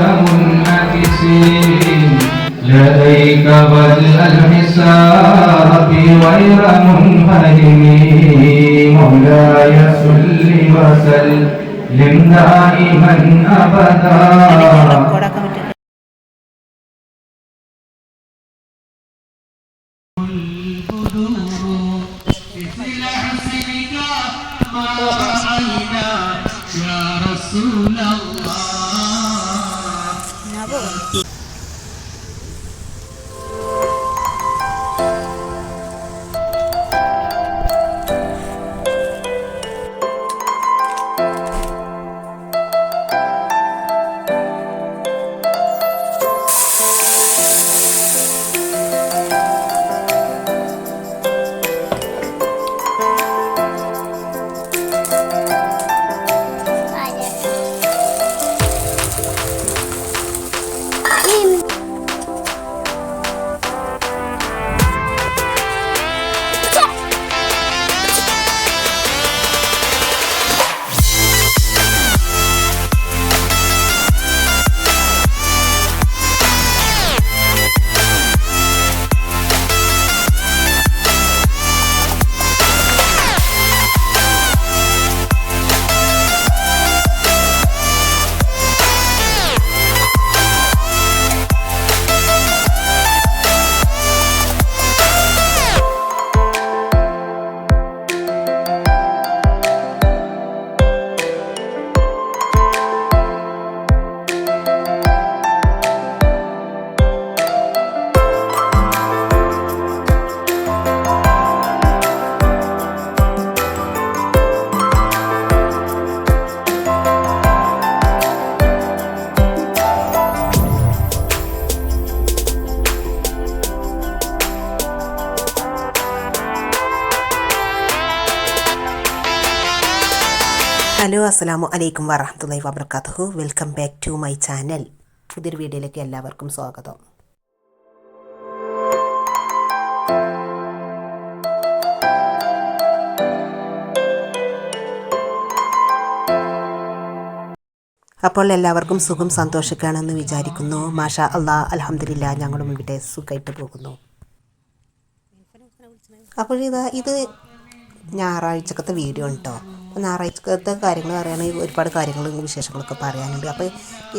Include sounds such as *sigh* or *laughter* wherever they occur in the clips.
غير منعكسين لديك بدء الحساب غير منهدم مولاي صل وسلم دائما ابدا hello അസ്സാം അലൈക്കും വറഹമുല്ലാ വാബർക്കാത്തു welcome back to my channel. പുതിയൊരു വീഡിയോയിലേക്ക് എല്ലാവർക്കും സ്വാഗതം. അപ്പോൾ എല്ലാവർക്കും സുഖം സന്തോഷിക്കുകയാണെന്ന് വിചാരിക്കുന്നു. മാഷ അള്ളാ അലഹമില്ല ഞങ്ങളും ഇവിടെ സുഖമായിട്ട് പോകുന്നു. അപ്പോൾ ഇതാ ഇത് ഞായറാഴ്ചക്കത്തെ വീഡിയോ ഉണ്ടോ അപ്പോൾ ഞായറാഴ്ചക്കത്തെ കാര്യങ്ങൾ പറയുകയാണെങ്കിൽ ഒരുപാട് കാര്യങ്ങളും വിശേഷങ്ങളൊക്കെ പറയാനുണ്ട്. അപ്പോൾ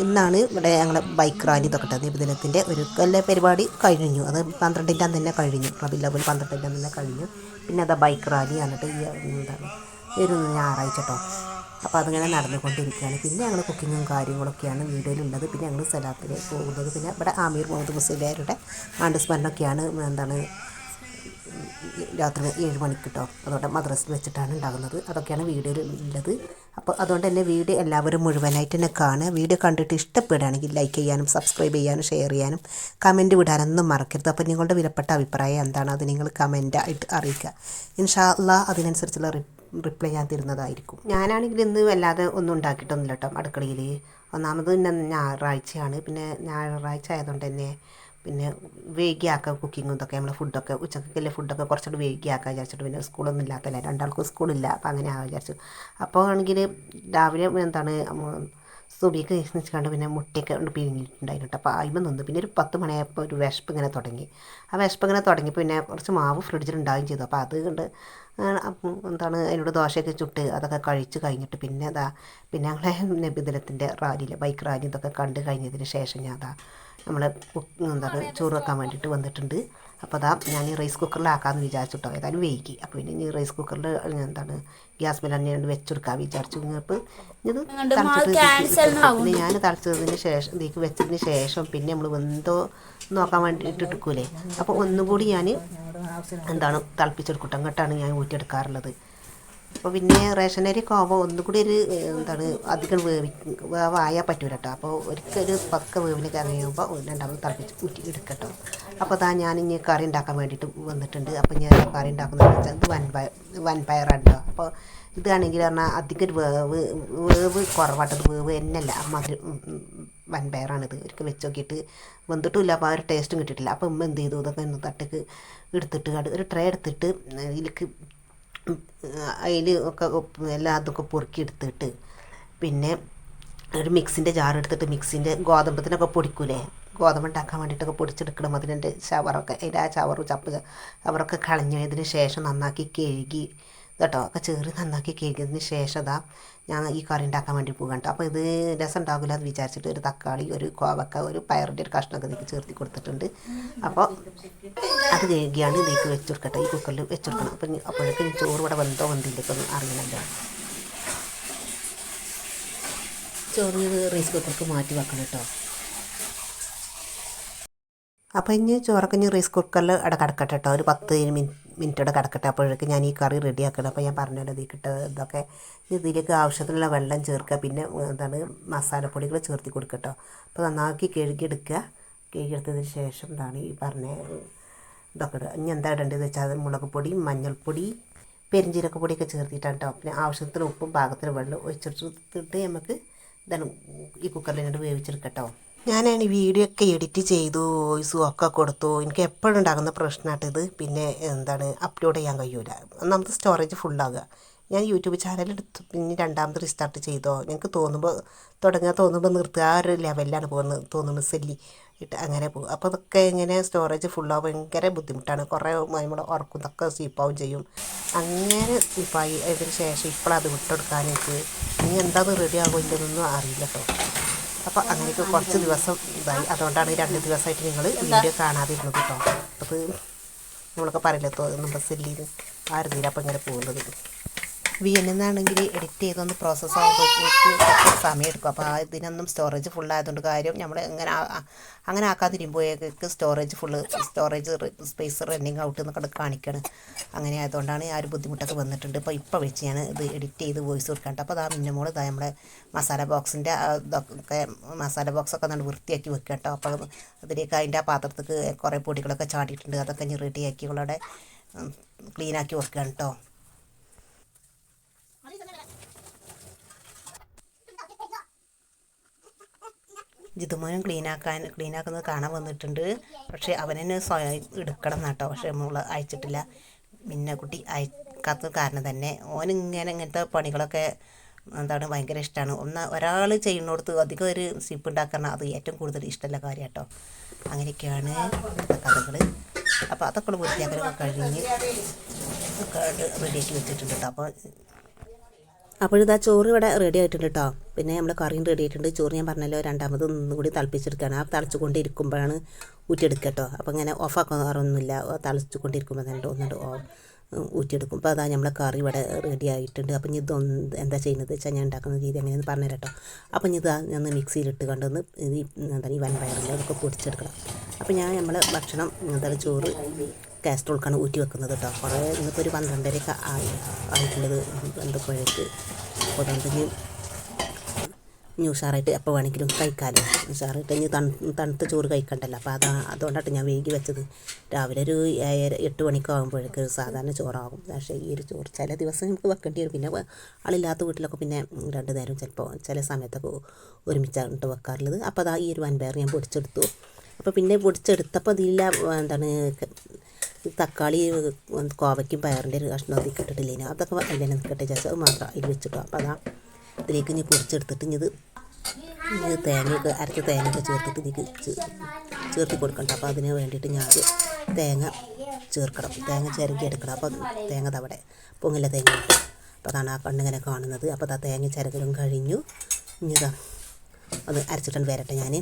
ഇന്നാണ് ഇവിടെ ഞങ്ങളുടെ ബൈക്ക് റാലി ഇതൊക്കെ ഇട്ടത് നിബിധനത്തിന്റെ ഒരു കല്ല പരിപാടി കഴിഞ്ഞു. അത് പന്ത്രണ്ടിന്റെ അന്ന് തന്നെ കഴിഞ്ഞു. റബില്ല പോലും പന്ത്രണ്ടിന്റെ അന്ന് തന്നെ കഴിഞ്ഞു. പിന്നെ അതാ ബൈക്ക് റാലി എന്നിട്ട് ഈ എന്താണ് ഒരു ഞായറാഴ്ച കേട്ടോ അപ്പോൾ അതിങ്ങനെ നടന്നുകൊണ്ടിരിക്കുകയാണ്. പിന്നെ ഞങ്ങൾ കുക്കിങ്ങും കാര്യങ്ങളൊക്കെയാണ് വീഡിയോയിലുള്ളത് പിന്നെ ഞങ്ങൾ സ്ഥലത്തിൽ പോകുന്നത്. പിന്നെ ഇവിടെ ആമീർ മുഹമ്മദ് മുസ്ലിയാരുടെ ആണ്ട് സ്മരണൊക്കെയാണ് എന്താണ് രാത്രി ഏഴ് മണിക്ക് കേട്ടോ അതുകൊണ്ട് മദ്രസിൽ വെച്ചിട്ടാണ് ഉണ്ടാകുന്നത്. അതൊക്കെയാണ് വീഡിയോയിൽ ഉള്ളത്. അപ്പോൾ അതുകൊണ്ട് തന്നെ വീഡിയോ എല്ലാവരും മുഴുവനായിട്ട് തന്നെ കാണുക. വീഡിയോ കണ്ടിട്ട് ഇഷ്ടപ്പെടുകയാണെങ്കിൽ ലൈക്ക് ചെയ്യാനും സബ്സ്ക്രൈബ് ചെയ്യാനും ഷെയർ ചെയ്യാനും കമന്റ് വിടാനൊന്നും മറക്കരുത്. അപ്പോൾ നിങ്ങളുടെ വിലപ്പെട്ട അഭിപ്രായം എന്താണ്? അത് നിങ്ങൾ കമന്റായിട്ട് അറിയിക്കുക. ഇൻഷാ അല്ലാ അതിനനുസരിച്ചുള്ള റിപ്ലൈ ഞാൻ തരുന്നതായിരിക്കും. ഞാനാണെങ്കിൽ ഇന്ന് വല്ലാതെ ഒന്നും ഉണ്ടാക്കിയിട്ടൊന്നുമില്ല കേട്ടോ അടുക്കളയിൽ. ഒന്നാമത് പിന്നെ ഞായറാഴ്ചയാണ്. പിന്നെ ഞായറാഴ്ച ആയതുകൊണ്ട് തന്നെ പിന്നെ വൈകിയാക്കാം കുക്കിങ്ങും ഇതൊക്കെ നമ്മൾ ഫുഡൊക്കെ ഉച്ചക്കൊക്കെ ഫുഡൊക്കെ കുറച്ചുകൂടി വൈകിയാക്കാൻ വിചാരിച്ചിട്ട് പിന്നെ സ്കൂളൊന്നും ഇല്ലാത്തല്ലേ രണ്ടാൾക്കും സ്കൂളില്ല അപ്പോൾ അങ്ങനെ ആകാൻ വിചാരിച്ചു. അപ്പോൾ ആണെങ്കിൽ രാവിലെ എന്താണ് സുബിയൊക്കെ നിൽക്കാണ്ട് പിന്നെ മുട്ടയൊക്കെ കൊണ്ട് പിരിഞ്ഞിട്ടുണ്ടായിരുന്നു അപ്പോൾ അതിമ നിന്ന്. പിന്നെ ഒരു പത്ത് മണിയായപ്പോൾ ഒരു വിശപ്പ് ഇങ്ങനെ തുടങ്ങി. ആ വിശപ്പ് ഇങ്ങനെ തുടങ്ങി പിന്നെ കുറച്ച് മാവ് ഫ്രിഡ്ജിൽ ഉണ്ടാവുകയും ചെയ്തു. അപ്പോൾ അത് കണ്ട് എന്താണ് അതിനോട് ദോശയൊക്കെ ചുട്ട് അതൊക്കെ കഴിച്ച് കഴിഞ്ഞിട്ട് പിന്നെ അതാ പിന്നെ ഞങ്ങളെ *laughs* നബിദിനത്തിന്റെ റാലിയിൽ ബൈക്ക് റാലി ഇതൊക്കെ കണ്ട് കഴിഞ്ഞതിന് ശേഷം ഞാൻ അതാ നമ്മളെ എന്താണ് ചോറ് വെക്കാൻ വേണ്ടിയിട്ട് വന്നിട്ടുണ്ട്. അപ്പോൾ അതാ ഞാൻ ഈ റൈസ് കുക്കറിലാക്കാമെന്ന് വിചാരിച്ചിട്ടോ. ഏതായാലും വൈകി. അപ്പോൾ പിന്നെ ഈ റൈസ് കുക്കറിൽ എന്താണ് ഗ്യാസ് മേലെ തന്നെ വെച്ചെടുക്കാൻ വിചാരിച്ചു. ഇത് പിന്നെ ഞാൻ തളിച്ചതിന് ശേഷം ഇതിലേക്ക് വെച്ചതിന് ശേഷം പിന്നെ നമ്മൾ വെന്തോ നോക്കാൻ വേണ്ടിയിട്ട് എടുക്കൂലേ അപ്പോൾ ഒന്നുകൂടി ഞാൻ എന്താണ് തിളപ്പിച്ചെടുക്കട്ടെ. അങ്ങോട്ടാണ് ഞാൻ ഊറ്റിയെടുക്കാറുള്ളത്. അപ്പോൾ പിന്നെ റേഷനരി കോവ ആകുമ്പോൾ ഒന്നുകൂടി ഒരു എന്താണ് അധികം വേവി വേവായാൽ പറ്റൂല കേട്ടോ അപ്പോൾ ഒരിക്കൽ പക്ക വേവിന് കറിയുമ്പോൾ രണ്ടാമത് തിളപ്പിച്ച് ഊറ്റി എടുക്കട്ടോ. അപ്പോൾ അതാ ഞാൻ ഇനി കറി ഉണ്ടാക്കാൻ വേണ്ടിയിട്ട് വന്നിട്ടുണ്ട്. അപ്പോൾ ഞാൻ കറി ഉണ്ടാക്കുന്നത് വെച്ചാൽ ഇത് വൻപയർ വൻപയറാണ് അപ്പോൾ ഇതാണെങ്കിൽ പറഞ്ഞാൽ അധികം ഒരു വേവ് വേവ് കുറവാട്ടത് വേവ് എന്നല്ല മധുര വൻപയറാണിത് ഒരിക്കൽ വെച്ച് നോക്കിയിട്ട് വെന്തിട്ടില്ല അപ്പോൾ ആ ഒരു ടേസ്റ്റും കിട്ടിയിട്ടില്ല. ഉമ്മ എന്ത് ചെയ്തു? ഇതൊക്കെ ഒന്ന് തട്ടക്ക് എടുത്തിട്ട് ഒരു ട്രേ എടുത്തിട്ട് ഇതിലേക്ക് അതിൽ ഒക്കെ എല്ലാം അതൊക്കെ പൊറുക്കിയെടുത്തിട്ട് പിന്നെ ഒരു മിക്സിന്റെ ജാർ എടുത്തിട്ട് മിക്സിന്റെ ഗോതമ്പത്തിനൊക്കെ പൊടിക്കൂലേ? ഗോതമ്പ് ഉണ്ടാക്കാൻ വേണ്ടിയിട്ടൊക്കെ പൊടിച്ചെടുക്കണം. അതിന്റെ ചവറൊക്കെ അതിന്റെ ആ ചവറ് ചപ്പ് ചവറൊക്കെ കളഞ്ഞതിന് ശേഷം നന്നാക്കി കഴുകി കേട്ടോ? ഒക്കെ ചേറി നന്നാക്കി കഴുകിയതിന് ശേഷം ഇതാ ഞാൻ ഈ കറി ഉണ്ടാക്കാൻ വേണ്ടി പോകാം കേട്ടോ അപ്പോൾ ഇത് രസം ഉണ്ടാകില്ല എന്ന് വിചാരിച്ചിട്ട് ഒരു തക്കാളി ഒരു കോവക്ക ഒരു പയറിന്റെ ഒരു കഷ്ണമൊക്കെ ഇതിലേക്ക് ചേർത്തി കൊടുത്തിട്ടുണ്ട്. അപ്പോൾ അത് കഴുകിയാണ് ഇതിലേക്ക് വെച്ച് കൊടുക്കട്ടെ. ഈ കുക്കറിൽ വെച്ച് കൊടുക്കണം. അപ്പം അപ്പോഴേക്കും ചോറ് ഇവിടെ വെന്തോ വെന്തില്ലേക്കൊന്നും അറിയണമല്ലോ ചോറ് റൈസ് കുക്കർക്ക് മാറ്റി വെക്കണം കേട്ടോ അപ്പോൾ ഇനി ചോറൊക്കെ ഇനി റൈസ് കുക്കറിൽ അവിടെ കിടക്കട്ടെ കേട്ടോ ഒരു പത്ത് മിനിറ്റ് മിനിറ്റോടെ കിടക്കട്ടെ. അപ്പോഴേക്ക് ഞാൻ ഈ കറി റെഡി ആക്കണം. അപ്പോൾ ഞാൻ പറഞ്ഞല്ലോ ഇതിൽ ഇതൊക്കെ ഇതിലേക്ക് ആവശ്യത്തിനുള്ള വെള്ളം ചേർക്കുക. പിന്നെ എന്താണ് മസാലപ്പൊടികൾ ചേർത്തി കൊടുക്കുക കേട്ടോ അപ്പോൾ നന്നാക്കി കഴുകിയെടുക്കുക. കഴുകിയെടുത്തതിന് ശേഷം എന്താണ് ഈ പറഞ്ഞ ഇതൊക്കെ ഇടുക. ഇനി എന്താ ഇടേണ്ടതെന്ന് വെച്ചാൽ മുളക് പൊടി മഞ്ഞൾപ്പൊടി പെരിഞ്ചീരക പൊടിയൊക്കെ ചേർത്തിട്ടാണ് കേട്ടോ പിന്നെ ആവശ്യത്തിന് ഉപ്പും പാകത്തിന് വെള്ളം ഒഴിച്ചെടുത്തിട്ട് നമുക്ക് ഇതാണ് ഈ കുക്കറിൽ ഇങ്ങോട്ട് വേവിച്ചെടുക്കട്ടോ ഞാനാണ് ഈ വീഡിയോ ഒക്കെ എഡിറ്റ് ചെയ്തു വോയിസും ഒക്കെ കൊടുത്തു. എനിക്ക് എപ്പോഴും ഉണ്ടാകുന്ന പ്രശ്നമായിട്ട് ഇത്. പിന്നെ എന്താണ് അപ്ലോഡ് ചെയ്യാൻ കഴിയൂല. ഒന്നാമത് സ്റ്റോറേജ് ഫുള്ളാകുക ഞാൻ യൂട്യൂബ് ചാനൽ എടുത്ത്. പിന്നെ രണ്ടാമത് റീസ്റ്റാർട്ട് ചെയ്തോ. ഞങ്ങൾക്ക് തോന്നുമ്പോൾ തുടങ്ങാൻ തോന്നുമ്പോൾ നിർത്തുക. ആ ഒരു ലെവലിലാണ് പോകുന്നത്. തോന്നുമ്പോൾ സെല്ലി ഇട്ട് അങ്ങനെ പോകും. അപ്പോൾ അതൊക്കെ ഇങ്ങനെ സ്റ്റോറേജ് ഫുള്ളാവും ഭയങ്കര ബുദ്ധിമുട്ടാണ്. കുറേ നമ്മുടെ ഉറക്കും ഇതൊക്കെ ചെയ്യും. അങ്ങനെ സ്വീപ്പായി അതിന് ശേഷം ഇപ്പോഴത് വിട്ടെടുക്കാൻ എനിക്ക് ഇനി എന്താണ് റെഡി ആകില്ലെന്നൊന്നും അറിയില്ല കേട്ടോ അപ്പോൾ അങ്ങനെയൊക്കെ കുറച്ച് ദിവസം ഇതായി. അതുകൊണ്ടാണ് ഈ രണ്ട് ദിവസമായിട്ട് നിങ്ങൾ വീഡിയോ കാണാതിരുന്നത് കേട്ടോ. അത് നമ്മളൊക്കെ പറയില്ല തോന്നുന്നു ബസ്സിൽ ആരുന്നില്ല അപ്പോൾ ഇങ്ങനെ പോകുന്നത്? വി എൻ എന്നാണെങ്കിൽ എഡിറ്റ് ചെയ്തൊന്ന് പ്രോസസ്സ് ആകുമ്പോഴത്തേക്ക് കുറച്ച് സമയം എടുക്കും അപ്പോൾ ഇതിനൊന്നും സ്റ്റോറേജ് ഫുൾ ആയതുകൊണ്ട് കാര്യം നമ്മൾ എങ്ങനെ അങ്ങനെ ആക്കാതിരിക്കുമ്പോഴേക്ക് storage full storage space running out എന്നൊക്കെ കാണിക്കണം. അങ്ങനെ ആയതുകൊണ്ടാണ് ആ ഒരു ബുദ്ധിമുട്ടൊക്കെ വന്നിട്ടുണ്ട്. അപ്പോൾ ഇപ്പോൾ വെച്ച് ഞാൻ ഇത് എഡിറ്റ് ചെയ്ത് വോയിസ് കൊടുക്കാണ്ട് അപ്പോൾ അതാ മോൾ ഇതാ നമ്മുടെ മസാല ബോക്സിന്റെ ഇതൊക്കെ മസാല ബോക്സൊക്കെ നമ്മൾ വൃത്തിയാക്കി വെക്കുക കേട്ടോ അപ്പോൾ അതിലേക്ക് അതിന്റെ ആ പാത്രത്തേക്ക് കുറേ പൊടികളൊക്കെ ചാടിയിട്ടുണ്ട്. അതൊക്കെ ഞാൻ റെഡിയാക്കി ഇവിടെ ക്ലീനാക്കി വെക്കുകയാണ് കേട്ടോ ജിതുമോനും ക്ലീനാക്കാൻ ക്ലീനാക്കുന്നത് കാണാൻ വന്നിട്ടുണ്ട്. പക്ഷേ അവനെ സ്വയം എടുക്കണം എന്നാട്ടോ പക്ഷേ മോൾ അയച്ചിട്ടില്ല. മിന്നക്കുട്ടി അയക്കാത്ത കാരണം തന്നെ ഓനിങ്ങനെ ഇങ്ങനത്തെ പണികളൊക്കെ എന്താണ് ഭയങ്കര ഇഷ്ടമാണ് ഒന്ന് ഒരാൾ ചെയ്യുന്നിടത്ത് അധികം ഒരു സിപ്പ് ഉണ്ടാക്കണം അത് ഏറ്റവും കൂടുതൽ ഇഷ്ടമുള്ള കാര്യം കേട്ടോ അങ്ങനെയൊക്കെയാണ് കഥകൾ അപ്പോൾ അതൊക്കെ വൃത്തിയാക്കലൊക്കെ കഴിഞ്ഞ് റെഡിയാക്കി വെച്ചിട്ടുണ്ട് കേട്ടോ അപ്പോൾ അപ്പോഴിതാ ചോറ് ഇവിടെ റെഡി ആയിട്ടുണ്ട് കേട്ടോ പിന്നെ നമ്മൾ കറിയും റെഡി ആയിട്ടുണ്ട്. ചോറ് ഞാൻ പറഞ്ഞല്ലോ രണ്ടാമത് ഒന്നും കൂടി തിളപ്പിച്ചെടുക്കുകയാണ് ആ തിളച്ചുകൊണ്ടിരിക്കുമ്പോഴാണ് ഊറ്റിയെടുക്കുക കേട്ടോ അപ്പോൾ ഇങ്ങനെ ഓഫാക്കാറൊന്നുമില്ല തിളച്ചുകൊണ്ടിരിക്കുമ്പോൾ തന്നെ ഒന്നുണ്ട് ഊറ്റിയെടുക്കും. അപ്പോൾ അതാ നമ്മളെ കറി ഇവിടെ റെഡി ആയിട്ടുണ്ട്. അപ്പം ഇത് എന്താ ചെയ്യുന്നത് വെച്ചാൽ ഞാൻ ഉണ്ടാക്കുന്ന രീതി എങ്ങനെയെന്ന് പറഞ്ഞുതരാം കേട്ടോ അപ്പം ഇത് ഞാൻ മിക്സിയിലിട്ട് കണ്ടൊന്ന് ഇത് എന്താണ് ഈ വൻപയറിന്റെ അതൊക്കെ പൊടിച്ചെടുക്കണം. അപ്പോൾ ഞാൻ നമ്മളെ ഭക്ഷണം എന്താണ് ചോറ് കാസ്ട്രോൾക്കാണ് ഊറ്റി വെക്കുന്നത് കേട്ടോ കുറേ ഇന്നിപ്പോൾ ഒരു പന്ത്രണ്ടരയൊക്കെ ആയി ആയിട്ടുള്ളത് എന്തൊക്കെയൊക്കെ അപ്പോൾ അതുകൊണ്ട് ഇനി എപ്പോൾ വേണമെങ്കിലും കഴിക്കാമല്ലോ ഉഷാറായിട്ട് ഇനി തണു തണുത്ത ചോറ് കഴിക്കണ്ടല്ലോ. അപ്പോൾ അതാ അതുകൊണ്ടാണ് ഞാൻ വൈകി വെച്ചത്. രാവിലെ ഒരു ഏഴര എട്ട് മണിക്കാകുമ്പോഴേക്ക് സാധാരണ ചോറാകും. പക്ഷേ ഈ ഒരു ചോറ് ചില ദിവസം നമുക്ക് വെക്കേണ്ടി വരും. പിന്നെ ആളില്ലാത്ത വീട്ടിലൊക്കെ പിന്നെ രണ്ട് നേരം ചിലപ്പോൾ ചില സമയത്തൊക്കെ ഒരുമിച്ചാണ് വെക്കാറുള്ളത്. അപ്പോൾ അതാ ഈ ഒരു വൻപയർ ഞാൻ പൊടിച്ചെടുത്തു. അപ്പോൾ പിന്നെ പൊടിച്ചെടുത്തപ്പോൾ അതില്ല എന്താണ് തക്കാളി കോവയ്ക്കും പയറിന്റെ ഒരു കഷ്ണം അതിൽ ഇട്ടിട്ടില്ലേനു അതൊക്കെ അതിൽ നിൽക്കട്ടെ ചേച്ചി അത് മാത്രം അതിൽ വെച്ചിട്ടു. അപ്പോൾ അതാ ഇതിലേക്ക് ഇനി പൊടിച്ചെടുത്തിട്ട് ഇനി ഇത് ഇത് തേങ്ങയൊക്കെ അരച്ച തേങ്ങയൊക്കെ ചേർത്തിട്ട് ഇതിലേക്ക് ചേർത്തി കൊടുക്കണ്ട. അപ്പോൾ അതിന് വേണ്ടിയിട്ട് ഞാൻ തേങ്ങ ചേർക്കണം. തേങ്ങ ചിരകി എടുക്കണം. അപ്പോൾ തേങ്ങ തവിടെ പൊങ്ങില്ല തേങ്ങ അപ്പോൾ അതാണ് ആ കണ്ണിങ്ങനെ കാണുന്നത്. അപ്പോൾ അതാ തേങ്ങ ചിരകലും കഴിഞ്ഞു. ഇനി അത് ഒന്ന് അരച്ചിട്ടുണ്ട് വരട്ടെ ഞാൻ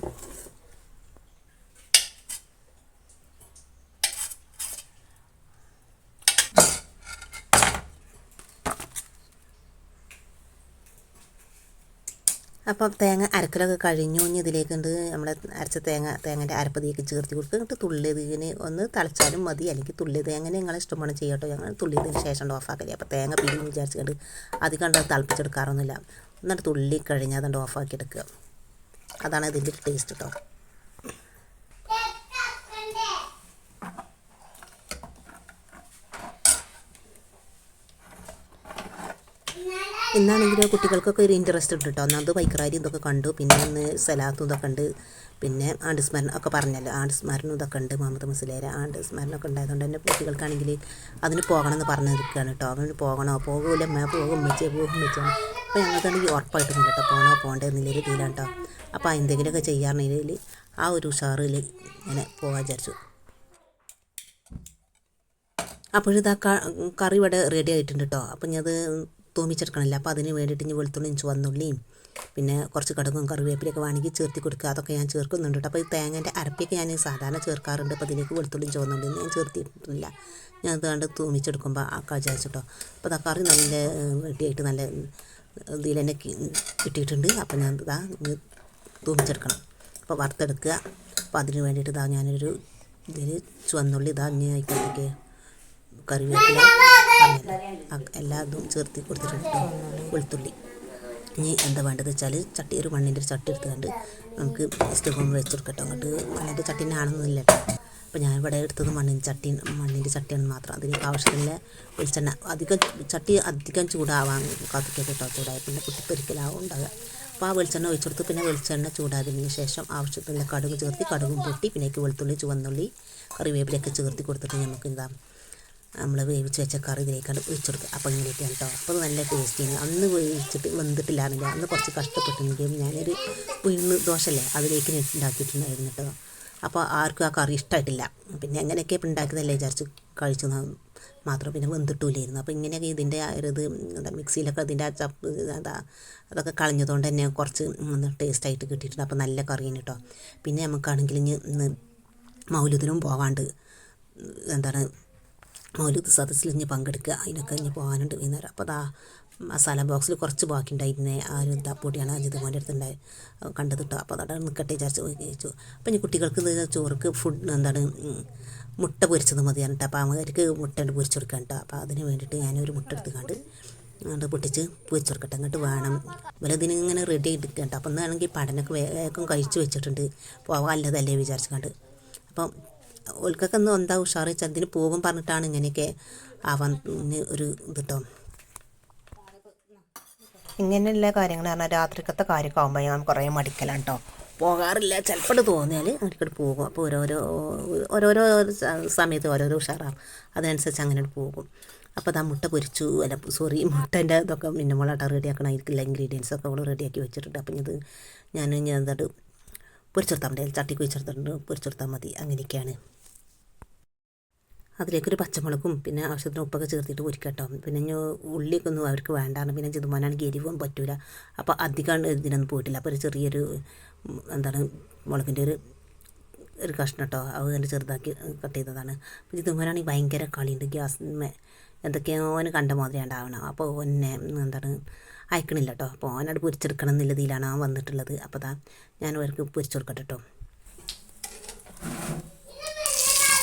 അപ്പം തേങ്ങ അരക്കലൊക്കെ കഴിഞ്ഞു. ഇനി ഇതിലേക്ക് ഉണ്ട് നമ്മളെ അരച്ച തേങ്ങ തേങ്ങന്റെ അരപ്പതിയൊക്കെ ചേർത്ത് കൊടുക്കുക എന്നിട്ട് തുള്ളിയത് ഇങ്ങനെ ഒന്ന് തളച്ചാലും മതി. അല്ലെങ്കിൽ തുള്ളിയത് അങ്ങനെ നിങ്ങളെ ഇഷ്ടമാണ് ചെയ്യട്ടോ ഞങ്ങൾ തുള്ളിയതിന് ശേഷം ഓഫാക്കൽ അപ്പോൾ തേങ്ങ പിരിഞ്ഞ് വിചാരിച്ചുകൊണ്ട് അത് കണ്ട് തിളപ്പിച്ചെടുക്കാറൊന്നുമില്ല. എന്നിട്ട് തുള്ളി കഴിഞ്ഞാൽ അതുകൊണ്ട് ഓഫാക്കി എടുക്കുക. അതാണ് ഇതിന്റെ ടേസ്റ്റ് കേട്ടോ ഞാൻ ഇന്നാണെങ്കിൽ കുട്ടികൾക്കൊക്കെ ഒരു ഇൻട്രസ്റ്റ് ഉണ്ട് കേട്ടോ ഒന്നാമത് ബൈക്കറാരി ഇതൊക്കെ കണ്ടു. പിന്നെ ഒന്ന് സലാത്തും ഇതൊക്കെ ഉണ്ട്. പിന്നെ ആണ്ട് സ്മരൻ ഒക്കെ പറഞ്ഞല്ലോ. ആണ്ട് സ്മരണം ഇതൊക്കെ ഉണ്ട്. മുഹമ്മദ് മുസ്ലേര ആണ്ട് സ്മരണമൊക്കെ ഉണ്ടായതുകൊണ്ട് തന്നെ കുട്ടികൾക്കാണെങ്കിൽ അതിന് പോകണം എന്ന് പറഞ്ഞു നിൽക്കുകയാണ് കേട്ടോ അവന് പോകണോ? പോകൂല. അമ്മ പോകും. വെച്ച് പോകും. ഉമ്മച്ചാണ് അപ്പോൾ ഞങ്ങൾക്കാണെങ്കിൽ ഉറപ്പായിട്ടൊന്നും കേട്ടോ പോകണോ പോകണ്ടേ എന്നുള്ള രീതിയിലാണ് കേട്ടോ അപ്പോൾ എന്തെങ്കിലുമൊക്കെ ചെയ്യാറുണ്ടെങ്കിൽ ആ ഒരു ഉഷാറിൽ ഇങ്ങനെ പോകാൻ വിചാരിച്ചു. അപ്പോഴിതാ കറി ഇവിടെ റെഡി ആയിട്ടുണ്ട് കേട്ടോ അപ്പം ഞാൻ അത് തൂമിച്ചെടുക്കണമല്ലോ അപ്പോൾ അതിന് വേണ്ടിയിട്ട് ഇനി വെളുത്തുള്ളിയും ചുവന്നുള്ളിയും പിന്നെ കുറച്ച് കടുകും കറിവേപ്പിലൊക്കെ വേണമെങ്കിൽ ചേർത്തി കൊടുക്കുക. അതൊക്കെ ഞാൻ ചേർക്കുന്നുണ്ട് കേട്ടോ. അപ്പോൾ ഈ തേങ്ങേന്റെ അരപ്പിയൊക്കെ ഞാൻ സാധാരണ ചേർക്കാറുണ്ട്. അപ്പോൾ ഇതിലേക്ക് വെളുത്തുള്ളിയും ചുവന്നുള്ളിയും ഞാൻ ചേർത്തിട്ടില്ല. ഞാൻ അതുകൊണ്ട് തൂമിച്ചെടുക്കുമ്പോൾ ആ വിചാരിച്ചിട്ടോ അപ്പോൾ ആ കറി നല്ല വെട്ടിയായിട്ട് നല്ല ഇതിൽ തന്നെ കിട്ടിയിട്ടുണ്ട്. അപ്പോൾ ഞാൻ ഇതാ തൂമിച്ചെടുക്കണം. അപ്പോൾ വറുത്തെടുക്കുക. അപ്പോൾ അതിന് വേണ്ടിയിട്ട് ഇതാ ഞാനൊരു ഇതിൽ ചുവന്നുള്ളി ഇതാ ഇനി ആയിക്കോട്ടേക്ക് കറിവേപ്പില. എല്ലാ ഇതും ചേർത്ത് കൊടുത്തിട്ടുണ്ട്. വെളുത്തുള്ളി. ഇനി എന്താ വേണ്ടത് വെച്ചാൽ ചട്ടി ഒരു മണ്ണിന്റെ ഒരു ചട്ടി എടുത്തുകൊണ്ട് നമുക്ക് സ്റ്റോവ് വെച്ച് കൊടുക്കട്ടോ. അങ്ങോട്ട് മണ്ണിന്റെ ചട്ടീന്റെ ആണെന്നില്ല അപ്പോൾ ഞാൻ ഇവിടെ എടുത്തത് മണ്ണിന്റെ ചട്ടി മണ്ണിന്റെ ചട്ടിയാണ് മാത്രം. അതിന് ആവശ്യത്തിനുള്ള വെളിച്ചെണ്ണ. അധികം ചട്ടി അധികം ചൂടാവാൻ കാത്തിക്കുക കേട്ടോ. ചൂടായി പിന്നെ കുട്ടിപ്പൊരിക്കലാവും ഉണ്ടാകുക അപ്പോൾ ആ വെളിച്ചെണ്ണ ഒഴിച്ചു കൊടുത്ത് പിന്നെ വെളിച്ചെണ്ണ ചൂടാതിന് ശേഷം ആവശ്യത്തിനുള്ള കടുക് ചേർത്തി കടുകും പൊട്ടി പിന്നെ അതിലേക്ക് വെളുത്തുള്ളി ചുവന്നുള്ളി കറിവേപ്പിലൊക്കെ ചേർത്തി കൊടുത്തിട്ട് നമുക്ക് എന്താ നമ്മൾ വേവിച്ച് വെച്ച കറി ഇതിലേക്കാണ് ഒഴിച്ചെടുക്കുക അപ്പോൾ ഇങ്ങനെയൊക്കെയാണ് കേട്ടോ. അപ്പോൾ നല്ല ടേസ്റ്റിയാണ് അന്ന് വേവിച്ചിട്ട് വെന്തിട്ടില്ലാന്നില്ല അന്ന് കുറച്ച് കഷ്ടപ്പെട്ടുണ്ടെങ്കിലും ഞാനൊരു ഉഴുന്ന് ദോശല്ലേ അതിലേക്ക് ഉണ്ടാക്കിയിട്ടുണ്ടായിരുന്നു കേട്ടോ. അപ്പോൾ ആർക്കും ആ കറി ഇഷ്ടമായിട്ടില്ല പിന്നെ എങ്ങനെയൊക്കെ ഇപ്പം ഉണ്ടാക്കിയതല്ലേ വിചാരിച്ച് കഴിച്ചു മാത്രം പിന്നെ വെന്തിട്ടില്ലായിരുന്നു അപ്പോൾ ഇങ്ങനെയൊക്കെ ഇതിന്റെ ഇത് എന്താ മിക്സിയിലൊക്കെ ഇതിന്റെ ആ ചപ്പ് എന്താ അതൊക്കെ കളഞ്ഞതുകൊണ്ട് തന്നെ കുറച്ച് ടേസ്റ്റായിട്ട് കിട്ടിയിട്ടുണ്ട്. അപ്പോൾ നല്ല കറിയാണ് കേട്ടോ. പിന്നെ നമുക്കാണെങ്കിൽ ഇനി മൗലുദിനും പോവാണ്ട് എന്താണ് മൗലിക് സദസ്സിൽ ഇനി പങ്കെടുക്കുക. അതിനൊക്കെ ഇനി പോകാനുണ്ട്. വൈകുന്നേരം. അപ്പോൾ അതാ മസാല ബോക്സിൽ കുറച്ച് ബാക്കി ഉണ്ടായിരുന്നേ ആ ഒരു ഇതാ പൊടിയാണ് അജിത് മോന്റെ അടുത്തുണ്ടായി. കണ്ടത് കേട്ടോ അപ്പോൾ അതവിടെ നിൽക്കട്ടെ വിചാരിച്ച് കഴിച്ചു. അപ്പോൾ ഇനി കുട്ടികൾക്ക് ചോറുക്ക് ഫുഡ് എന്താണ് മുട്ട പൊരിച്ചത് മതിയാണ് കേട്ടോ അപ്പോൾ അവർക്ക് മുട്ട പൊരിച്ചു കൊടുക്കാൻ കേട്ടോ അപ്പോൾ അതിന് വേണ്ടിയിട്ട് ഞാനൊരു മുട്ട എടുത്ത് കണ്ട് അങ്ങോട്ട് പൊട്ടിച്ച് പൊരിച്ച് കൊടുക്കട്ടെ. അങ്ങോട്ട് വേണം. ഇവരെ ഇതിന് ഇങ്ങനെ റെഡി കേട്ടോ അപ്പം എന്നാണെങ്കിൽ പഠനമൊക്കെ വേഗം കഴിച്ചു വെച്ചിട്ടുണ്ട്. പോകാല്ലതല്ലേ വിചാരിച്ചു കണ്ട് അപ്പം ഓൽക്കൊക്കെ ഒന്ന് എന്താ ഉഷാറ് വെച്ചാൽ പോകും പറഞ്ഞിട്ടാണ് ഇങ്ങനെയൊക്കെ ആവാൻ ഒരു ഇത് കേട്ടോ ഇങ്ങനെയുള്ള കാര്യങ്ങൾ പറഞ്ഞാൽ രാത്രിക്കത്തെ കാര്യമൊക്കെ ആകുമ്പോൾ ഞാൻ കുറേ മടിക്കലാണ് കേട്ടോ പോകാറില്ല. ചിലപ്പോൾ തോന്നിയാൽ അടിക്കടി പോകും. അപ്പോൾ ഓരോരോ ഓരോരോ സമയത്ത് ഓരോരോ ഉഷാറാവും. അതനുസരിച്ച് അങ്ങനെ പോകും. അപ്പോൾ അതാ മുട്ട പൊരിച്ചു. അല്ല സോറി മുട്ടന്റെ ഇതൊക്കെ മിന്നമോളാട്ടാ റെഡിയാക്കണം അതിലേക്കുള്ള ഇൻഗ്രീഡിയൻസ് ഒക്കെ അവൾ റെഡിയാക്കി വെച്ചിട്ടുണ്ട്. അപ്പം ഇത് ഞാൻ ഞാൻ എന്തായിട്ട് പൊരിച്ചെടുത്താൽ മതി ചട്ടി കുഴിച്ചെടുത്തിട്ട് പൊരിച്ചെടുത്താൽ മതി അങ്ങനെയൊക്കെയാണ്. അതിലേക്കൊരു പച്ചമുളകും പിന്നെ ആവശ്യത്തിന് ഉപ്പൊക്കെ ചേർത്തിട്ട് പൊരിക്കട്ടോ. പിന്നെ ഞാൻ ഉള്ളിയൊക്കെ അവർക്ക് വേണ്ടാണ് പിന്നെ ചെതുമാനാണെങ്കിൽ എരിവും പറ്റൂല. അപ്പോൾ അധികം ഇതിനൊന്നും പോയിട്ടില്ല. അപ്പോൾ ഒരു ചെറിയൊരു എന്താണ് മുളകിന്റെ ഒരു ഒരു കഷ്ണം കേട്ടോ അത് കണ്ട് ചെറുതാക്കി കട്ട് ചെയ്തതാണ്. അപ്പോൾ ചെതുമാനാണെങ്കിൽ ഭയങ്കര കളിയുണ്ട് ഗ്യാസ് എന്തൊക്കെയോ ഓന് കണ്ട മാതിരി ഉണ്ടാവണം അപ്പോൾ ഒന്നെ എന്താണ് അയക്കണില്ല കേട്ടോ അപ്പോൾ ഓനോട് പൊരിച്ചെടുക്കണം എന്നുള്ള ഇതിലാണ് വന്നിട്ടുള്ളത്. അപ്പോൾ താ ഞാൻ അവർക്ക് പൊരിച്ചു കൊടുക്കട്ടെ കേട്ടോ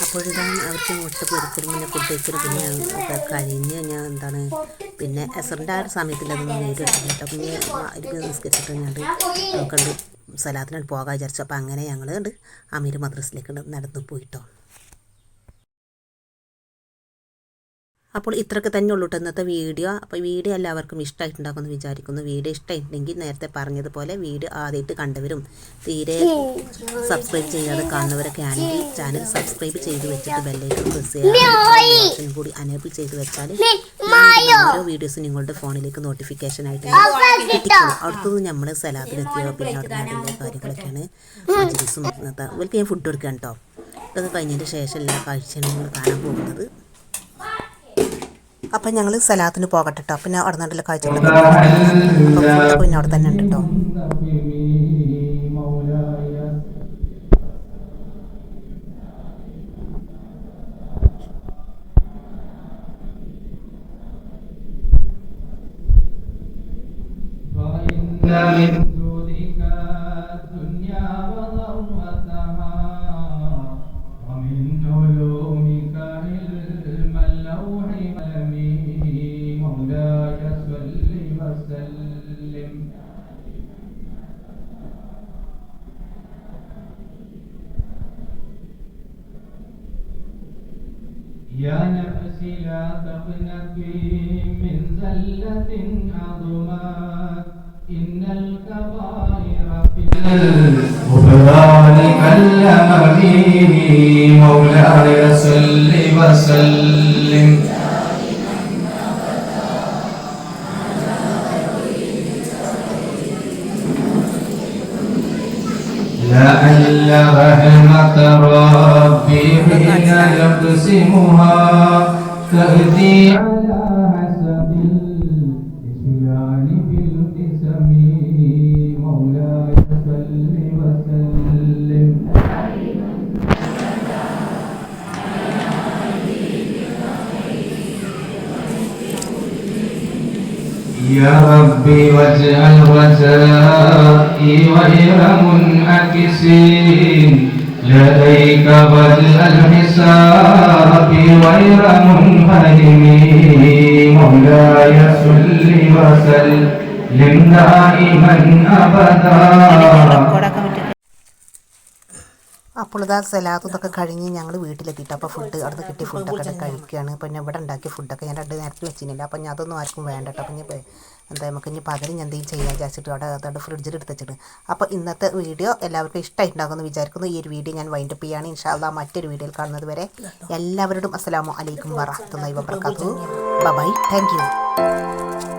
അപ്പോഴിതാണ് അവർക്ക് മുട്ട പൊരിക്കലും പിന്നെ ഫുഡ് കഴിക്കലും പിന്നെ ഒക്കെ കഴിഞ്ഞ് ഞാൻ എന്താണ് പിന്നെ എസറിന്റെ ആ ഒരു സമയത്തിൽ അത് നേരിട്ട് കേട്ടോ പിന്നെ അവർക്ക് നിസ്കരിച്ചിട്ട് ഞാൻ നോക്കണ്ട് സ്ഥലത്തിനോട് പോകാൻ വിചാരിച്ചു. അപ്പോൾ അങ്ങനെ ഞങ്ങൾ കണ്ട് അമീർ മദ്രസിലേക്ക് നടന്നു പോയിട്ടോ അപ്പോൾ ഇത്രയൊക്കെ തന്നെ ഉള്ളൂ കേട്ടോ ഇന്നത്തെ വീഡിയോ. അപ്പോൾ വീഡിയോ എല്ലാവർക്കും ഇഷ്ടമായിട്ടുണ്ടാകുമെന്ന് വിചാരിക്കുന്നു. വീഡിയോ ഇഷ്ടമായിട്ടുണ്ടെങ്കിൽ നേരത്തെ പറഞ്ഞതുപോലെ വീഡിയോ ആദ്യമായിട്ട് കണ്ടവരും തീരെ സബ്സ്ക്രൈബ് ചെയ്യാതെ കാണുന്നവരൊക്കെ ആണെങ്കിൽ ചാനൽ സബ്സ്ക്രൈബ് ചെയ്ത് വെച്ചിട്ട് ബെല്ലൈക്കൺ പ്രസ് ചെയ്യാം കൂടി അനേബിൾ ചെയ്ത് വെച്ചാൽ ഓരോ വീഡിയോസും നിങ്ങളുടെ ഫോണിലേക്ക് നോട്ടിഫിക്കേഷൻ ആയിട്ട് കിട്ടിക്കോളും അടുത്തത് നമ്മൾ സലാത്തിലെത്തിയോ പിന്നെ അവിടെ നാട്ടിലെ കാര്യങ്ങളൊക്കെയാണ് മജ്ലിസും അവർക്ക് ഞാൻ ഫുഡ് കൊടുക്കാൻ കേട്ടോ ഇതൊക്കെ കഴിഞ്ഞതിന് ശേഷം എല്ലാ കാഴ്ചയാണ് നിങ്ങൾ കാണാൻ പോകുന്നത്. അപ്പം ഞങ്ങൾ സലാത്തിന് പോകട്ടെ കേട്ടോ പിന്നെ അവിടെ നിന്നുള്ള കാഴ്ചകളൊക്കെ പിന്നെ അവിടെ തന്നെ ഉണ്ട്? കേട്ടോ غفران علم به مولاي صل وسلم. لعل رحمة ربي بنا يقسمها تهدي يا ربي واجعل رجائي غير منعكسين لديك بدء الحساب غير منهدم مولاي صل وسلم دائما أبدا. അപ്പോൾ ഇതാ സലാത്തും ഇതൊക്കെ കഴിഞ്ഞ് ഞങ്ങൾ വീട്ടിലെത്തിയിട്ട് അപ്പോൾ ഫുഡ് അവിടുന്ന് കിട്ടിയ ഫുഡൊക്കെ കഴിക്കുകയാണ്. ഞാൻ ഇവിടെ ഉണ്ടാക്കിയ ഫുഡൊക്കെ ഞാൻ രണ്ട് നേരത്തെ വെച്ചിട്ടില്ല അപ്പം ഞാൻ അതൊന്നും ആർക്കും വേണ്ട കേട്ടോ. അപ്പോൾ ഞാൻ എന്താ നമുക്ക് ഇനി പകരം ഞാൻ എന്തെങ്കിലും ചെയ്യാൻ വിചാരിച്ചിട്ട് അവിടെ അതോടെ ഫ്രിഡ്ജിൽ എടുത്ത് അപ്പോൾ ഇന്നത്തെ വീഡിയോ എല്ലാവർക്കും ഇഷ്ടമായിട്ടുണ്ടാകുമെന്ന് വിചാരിക്കുന്നു. ഈ ഒരു വീഡിയോ ഞാൻ വൈൻഡപ്പ് ചെയ്യുകയാണ്. ഇൻഷാല്ല മറ്റൊരു വീഡിയോയിൽ കാണുന്നത് വരെ എല്ലാവരോടും അസ്സലാമു അലൈക്കും വറഹ്മത്തുള്ളാഹി വബറകാതുഹു. Bye thank you